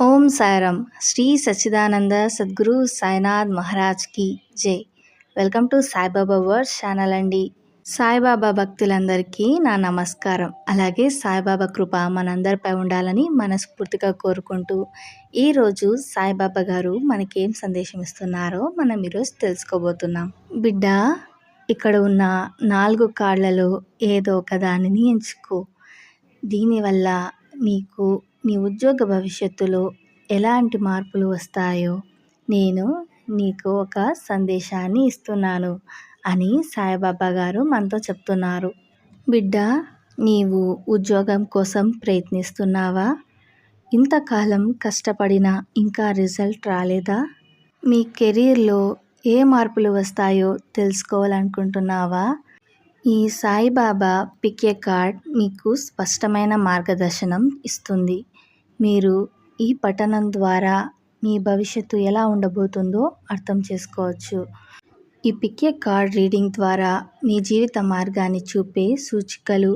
ఓం సాయిరామ్. శ్రీ సచ్చిదానంద సద్గురు సాయినాథ్ మహారాజ్కి జై. Welcome to Saibaba word channel అండి. సాయిబాబా భక్తులందరికీ నా నమస్కారం. అలాగే సాయిబాబా కృప మనందరిపై ఉండాలని మనస్ఫూర్తిగా కోరుకుంటూ ఈరోజు సాయిబాబా గారు మనకేం సందేశం ఇస్తున్నారో మనం ఈరోజు తెలుసుకోబోతున్నాం. బిడ్డ ఇక్కడ ఉన్న నాలుగు కాళ్ళలో ఏదో ఒక దానిని ఎంచుకో. దీనివల్ల నీకు నీ ఉద్యోగ భవిష్యత్తులో ఎలాంటి మార్పులు వస్తాయో నేను నీకు ఒక సందేశాన్ని ఇస్తున్నాను అని సాయిబాబా గారు మనతో చెప్తున్నారు. బిడ్డ నీవు ఉద్యోగం కోసం ప్రయత్నిస్తున్నావా? ఇంతకాలం కష్టపడినా ఇంకా రిజల్ట్ రాలేదా? మీ కెరీర్లో ఏ మార్పులు వస్తాయో తెలుసుకోవాలనుకుంటున్నావా? ఈ సాయిబాబా పికే కార్డ్ మీకు స్పష్టమైన మార్గదర్శనం ఇస్తుంది. మీరు ఈ పఠనం ద్వారా మీ భవిష్యత్తు ఎలా ఉండబోతుందో అర్థం చేసుకోవచ్చు. ఈ పికే కార్డ్ రీడింగ్ ద్వారా మీ జీవిత మార్గాన్ని చూపే సూచికలు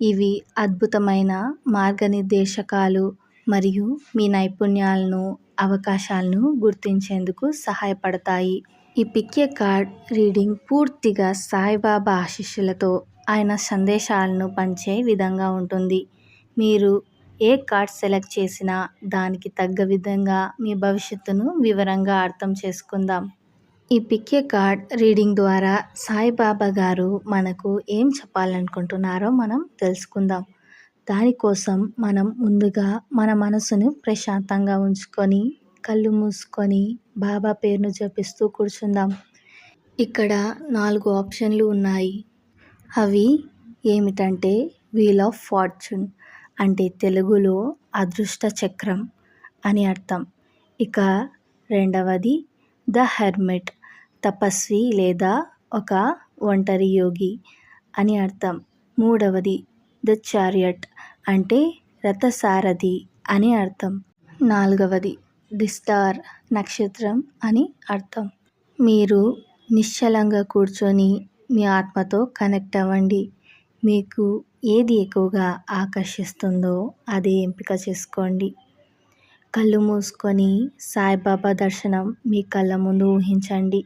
ఇవి అద్భుతమైన మార్గనిర్దేశకాలు మరియు మీ నైపుణ్యాలను అవకాశాలను గుర్తించేందుకు సహాయపడతాయి. ఈ పిక్కే కార్డ్ రీడింగ్ పూర్తిగా సాయిబాబా ఆశీస్సులతో ఆయన సందేశాలను పంచే విధంగా ఉంటుంది. మీరు ఏ కార్డ్ సెలెక్ట్ చేసినా దానికి తగ్గ విధంగా మీ భవిష్యత్తును వివరంగా అర్థం చేసుకుందాం. ఈ పిక్కే కార్డ్ రీడింగ్ ద్వారా సాయిబాబా గారు మనకు ఏం చెప్పాలనుకుంటున్నారో మనం తెలుసుకుందాం. దానికోసం మనం ముందుగా మన మనసును ప్రశాంతంగా ఉంచుకొని కళ్ళు మూసుకొని బాబా పేరును జపిస్తూ కూర్చుందాం. ఇక్కడ నాలుగు ఆప్షన్లు ఉన్నాయి. అవి ఏమిటంటే వీల్ ఆఫ్ ఫార్చ్యూన్ అంటే తెలుగులో అదృష్ట చక్రం అని అర్థం. ఇక రెండవది ద హెర్మిట్ తపస్వి లేదా ఒక ఒంటరి యోగి అని అర్థం. మూడవది ద చారియట్ అంటే రథసారథి అని అర్థం. నాలుగవది ది స్టార్ నక్షత్రం అని అర్థం. మీరు నిశ్చలంగా కూర్చొని మీ ఆత్మతో కనెక్ట్ అవ్వండి. మీకు ఏది ఎక్కువగా ఆకర్షిస్తుందో అది ఎంపిక చేసుకోండి. కళ్ళు మూసుకొని సాయిబాబా దర్శనం మీ కళ్ళ ముందు ఊహించండి.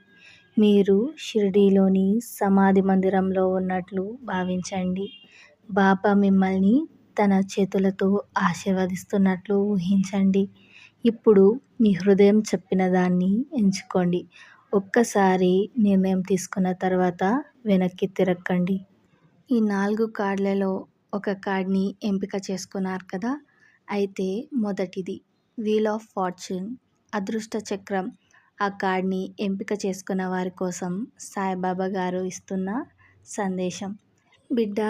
మీరు షిరిడీలోని సమాధి మందిరంలో ఉన్నట్లు భావించండి. బాబా మిమ్మల్ని తన చేతులతో ఆశీర్వదిస్తున్నట్లు ఊహించండి. ఇప్పుడు మీ హృదయం చెప్పిన దాన్ని ఎంచుకోండి. ఒక్కసారి నిర్ణయం తీసుకున్న తర్వాత వెనక్కి తిరక్కండి. ఈ నాలుగు కార్డులలో ఒక కార్డ్ని ఎంపిక చేసుకున్నారు కదా? అయితే మొదటిది వీల్ ఆఫ్ ఫార్చ్యూన్ అదృష్ట చక్రం. ఆ కార్డ్ని ఎంపిక చేసుకున్న వారి కోసం సాయిబాబా గారు ఇస్తున్న సందేశం. బిడ్డ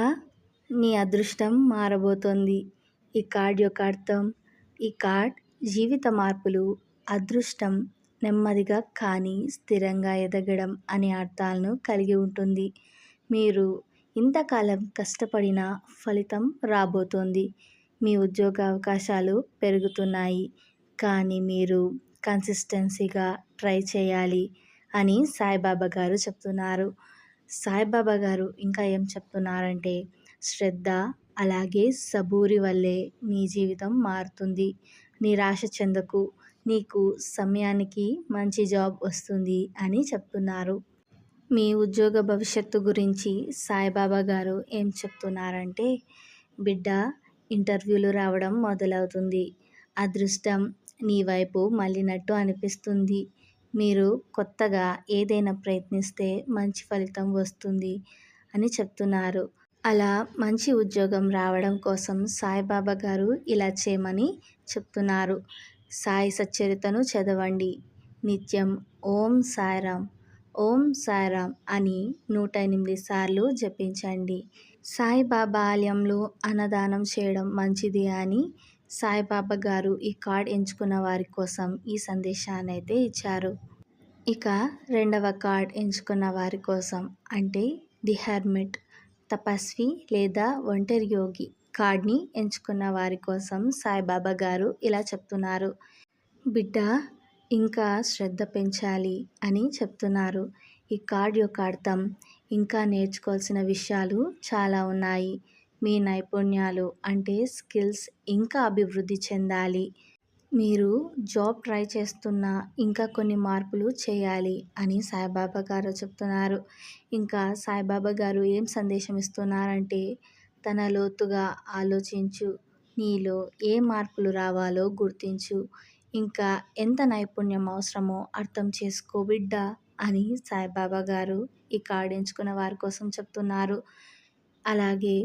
నీ అదృష్టం మారబోతోంది. ఈ కార్డ్ యొక్క అర్థం ఈ కార్డ్ జీవిత మార్పులు అదృష్టం నెమ్మదిగా కానీ స్థిరంగా ఎదగడం అనే అర్థాలను కలిగి ఉంటుంది. మీరు ఇంతకాలం కష్టపడిన ఫలితం రాబోతోంది. మీ ఉద్యోగ అవకాశాలు పెరుగుతున్నాయి. కానీ మీరు కన్సిస్టెన్సీగా ట్రై చేయాలి అని సాయిబాబా గారు చెప్తున్నారు. సాయిబాబా గారు ఇంకా ఏం చెప్తున్నారంటే శ్రద్ధ అలాగే సబూరి వల్లే మీ జీవితం మారుతుంది. నిరాశ చెందకు నీకు సమయానికి మంచి జాబ్ వస్తుంది అని చెప్తున్నారు. మీ ఉద్యోగ భవిష్యత్తు గురించి సాయిబాబా గారు ఏం చెప్తున్నారంటే బిడ్డ ఇంటర్వ్యూలు రావడం మొదలవుతుంది. అదృష్టం నీ వైపు మళ్ళినట్టు అనిపిస్తుంది. మీరు కొత్తగా ఏదైనా ప్రయత్నిస్తే మంచి ఫలితం వస్తుంది అని చెప్తున్నారు. అలా మంచి ఉద్యోగం రావడం కోసం సాయిబాబా గారు ఇలా చేయమని చెప్తున్నారు. సాయి సచ్చరితను చదవండి. నిత్యం ఓం సాయిరామ్. ఓం సారామ్ అని నూట ఎనిమిది సార్లు జపించండి. సాయిబాబా ఆలయంలో అన్నదానం చేయడం మంచిది అని సాయిబాబా గారు ఈ కార్డ్ ఎంచుకున్న వారి కోసం ఈ సందేశాన్ని అయితే ఇచ్చారు. ఇక రెండవ కార్డ్ ఎంచుకున్న వారి కోసం అంటే ది హెర్మిట్ తపస్వి లేదా ఒంటరి యోగి కార్డ్ని ఎంచుకున్న వారి కోసం సాయిబాబా గారు ఇలా చెప్తున్నారు. బిడ్డ ఇంకా శ్రద్ధ పెంచాలి అని చెప్తున్నారు. ఈ కార్డ్ యొక్క అర్థం ఇంకా నేర్చుకోవాల్సిన విషయాలు చాలా ఉన్నాయి. మీ నైపుణ్యాలు అంటే స్కిల్స్ ఇంకా అభివృద్ధి చెందాలి. మీరు జాబ్ ట్రై చేస్తున్నా ఇంకా కొన్ని మార్పులు చేయాలి అని సాయిబాబా గారు చెప్తున్నారు. ఇంకా సాయిబాబా గారు ఏం సందేశం ఇస్తున్నారంటే తన లోతుగా ఆలోచించు. నీలో ఏ మార్పులు రావాలో గుర్తించు. ఇంకా ఎంత నైపుణ్యం అవసరమో అర్థం చేసుకో బిడ్డ అని సాయిబాబా గారు ఈ కార్డు ఎంచుకున్న వారి కోసం చెప్తున్నారు. అలాగే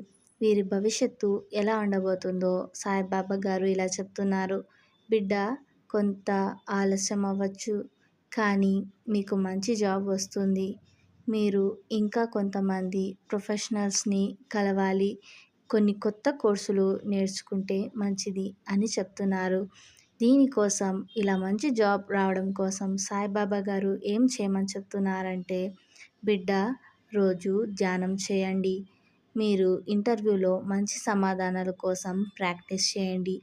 వీరి భవిష్యత్తు ఎలా ఉండబోతుందో సాయిబాబా గారు ఇలా చెప్తున్నారు. బిడ్డ కొంత ఆలస్యం అవ్వచ్చు కానీ మీకు మంచి జాబ్ వస్తుంది. మీరు ఇంకా కొంతమంది ప్రొఫెషనల్స్ని కలవాలి. కొన్ని కొత్త కోర్సులు నేర్చుకుంటే మంచిది అని చెప్తున్నారు. దీనికోసం ఇలా మంచి జాబ్ రావడం కోసం సాయిబాబా గారు ఏం చేయమని చెప్తున్నారంటే బిడ్డ రోజు ధ్యానం చేయండి. మీరు ఇంటర్వ్యూలో మంచి సమాధానాల కోసం ప్రాక్టీస్ చేయండి.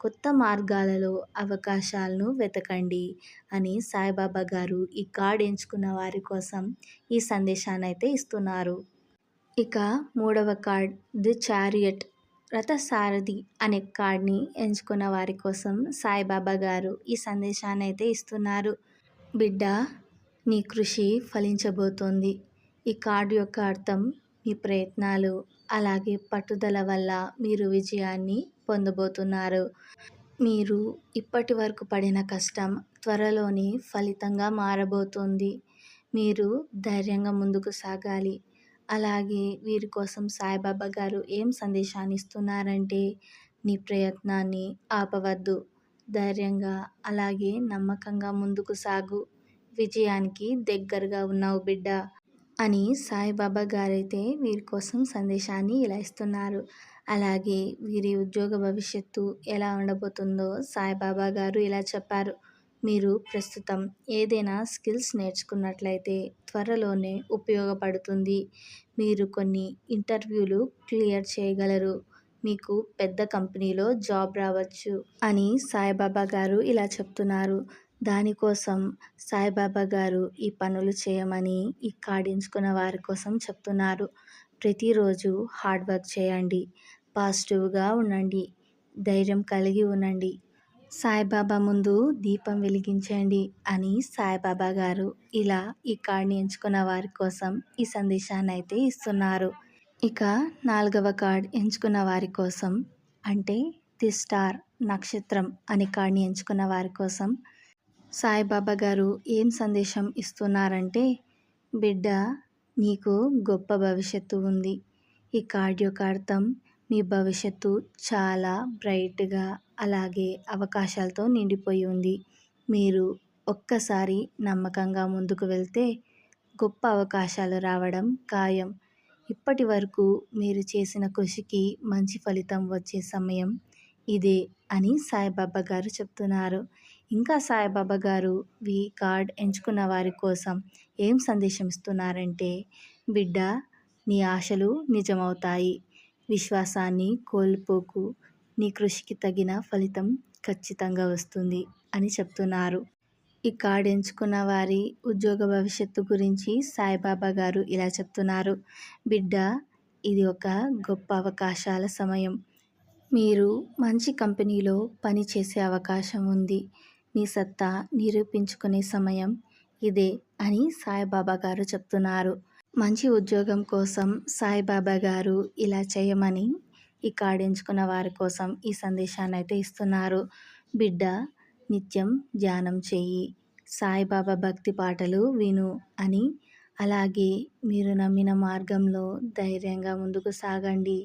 కొత్త మార్గాలలో అవకాశాలను వెతకండి అని సాయిబాబా గారు ఈ కార్డ్ ఎంచుకున్న వారి కోసం ఈ సందేశాన్ని అయితే ఇస్తున్నారు. ఇక మూడవ కార్డ్ ది చారియట్. రథసారథి అనే కార్డ్ని ఎంచుకున్న వారి కోసం సాయిబాబా గారు ఈ సందేశాన్ని అయితే ఇస్తున్నారు. బిడ్డ నీ కృషి ఫలించబోతోంది. ఈ కార్డు యొక్క అర్థం మీ ప్రయత్నాలు అలాగే పట్టుదల వల్ల మీరు విజయాన్ని పొందబోతున్నారు. మీరు ఇప్పటి వరకు పడిన కష్టం త్వరలోనే ఫలితంగా మారబోతోంది. మీరు ధైర్యంగా ముందుకు సాగాలి. అలాగే వీరి కోసం సాయిబాబా గారు ఏం సందేశాన్ని ఇస్తున్నారంటే నీ ప్రయత్నాన్ని ఆపవద్దు. ధైర్యంగా అలాగే నమ్మకంగా ముందుకు సాగు. విజయానికి దగ్గరగా ఉన్నావు బిడ్డ అని సాయిబాబా గారైతే వీరి కోసం సందేశాన్ని ఇలా ఇస్తున్నారు. అలాగే వీరి ఉద్యోగ భవిష్యత్తు ఎలా ఉండబోతుందో సాయిబాబా గారు ఇలా చెప్పారు. మీరు ప్రస్తుతం ఏదైనా స్కిల్స్ నేర్చుకున్నట్లయితే త్వరలోనే ఉపయోగపడుతుంది. మీరు కొన్ని ఇంటర్వ్యూలు క్లియర్ చేయగలరు. మీకు పెద్ద కంపెనీలో జాబ్ రావచ్చు అని సాయిబాబా గారు ఇలా చెప్తున్నారు. దానికోసం సాయిబాబా గారు ఈ పనులు చేయమని ఈ వారి కోసం చెప్తున్నారు. ప్రతిరోజు హార్డ్ వర్క్ చేయండి. పాజిటివ్గా ఉండండి. ధైర్యం కలిగి ఉండండి. సాయిబాబా ముందు దీపం వెలిగించండి అని సాయిబాబా గారు ఇలా ఈ కార్డ్ని ఎంచుకున్న వారి కోసం ఈ సందేశాన్ని అయితే ఇస్తున్నారు. ఇక నాలుగవ కార్డ్ ఎంచుకున్న వారి కోసం అంటే ది స్టార్ నక్షత్రం అనే కార్డ్ని ఎంచుకున్న వారి కోసం సాయిబాబా గారు ఏం సందేశం ఇస్తున్నారంటే బిడ్డ నీకు గొప్ప భవిష్యత్తు ఉంది. ఈ కార్డ్ యొక్క అర్థం మీ భవిష్యత్తు చాలా బ్రైట్గా అలాగే అవకాశాలతో నిండిపోయి ఉంది. మీరు ఒక్కసారి నమ్మకంగా ముందుకు వెళ్తే గొప్ప అవకాశాలు రావడం ఖాయం. ఇప్పటి వరకు మీరు చేసిన కృషికి మంచి ఫలితం వచ్చే సమయం ఇదే అని సాయిబాబా గారు చెప్తున్నారు. ఇంకా సాయిబాబా గారు వి కార్డ్ ఎంచుకున్న వారి కోసం ఏం సందేశం ఇస్తున్నారంటే బిడ్డ నీ ఆశలు నిజమవుతాయి. విశ్వాసాన్ని కోల్పోకు. నీ కృషికి తగిన ఫలితం ఖచ్చితంగా వస్తుంది అని చెప్తున్నారు. ఈ కార్డు ఎంచుకున్న వారి ఉద్యోగ భవిష్యత్తు గురించి సాయిబాబా గారు ఇలా చెప్తున్నారు. బిడ్డ ఇది ఒక గొప్ప అవకాశాల సమయం. మీరు మంచి కంపెనీలో పనిచేసే అవకాశం ఉంది. మీ సత్తా నిరూపించుకునే సమయం ఇదే అని సాయిబాబా గారు చెప్తున్నారు. మంచి ఉద్యోగం కోసం సాయిబాబా గారు ఇలా చేయమని ఈ కార్డు ఎంచుకున్న వారి కోసం ఈ సందేశాన్ని అయితే ఇస్తున్నారు. బిడ్డ నిత్యం ధ్యానం చెయ్యి. సాయిబాబా భక్తి పాటలు విను అని. అలాగే మీరు నమ్మిన మార్గంలో ధైర్యంగా ముందుకు సాగండి.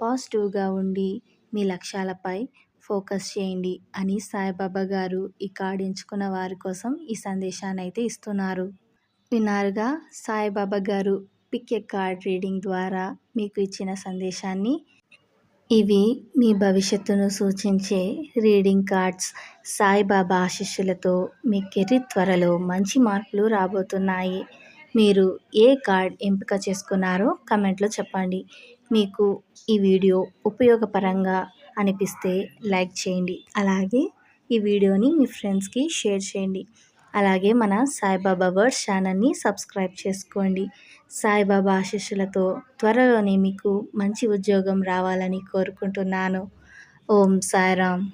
పాజిటివ్గా ఉండి మీ లక్ష్యాలపై ఫోకస్ చేయండి అని సాయిబాబా గారు ఈ కార్డు ఎంచుకున్న వారి కోసం ఈ సందేశాన్ని అయితే ఇస్తున్నారు. విన్నారుగా? సాయిబాబా గారు పిక్ ఏ కార్డ్ రీడింగ్ ద్వారా మీకు ఇచ్చిన సందేశాన్ని. ఇవి మీ భవిష్యత్తును సూచించే రీడింగ్ కార్డ్స్. సాయిబాబా ఆశిస్సులతో మీ కెరీర్ త్వరలో మంచి మార్పులు రాబోతున్నాయి. మీరు ఏ కార్డ్ ఎంపిక చేసుకున్నారో కమెంట్లో చెప్పండి. మీకు ఈ వీడియో ఉపయోగపరంగా అనిపిస్తే లైక్ చేయండి. అలాగే ఈ వీడియోని మీ ఫ్రెండ్స్కి షేర్ చేయండి. అలాగే మన సాయిబాబా వర్డ్ ఛానల్ని సబ్స్క్రైబ్ చేసుకోండి. సాయిబాబా ఆశీస్సులతో త్వరలోనే మీకు మంచి ఉద్యోగం రావాలని కోరుకుంటున్నాను. ఓం సాయిరామ్.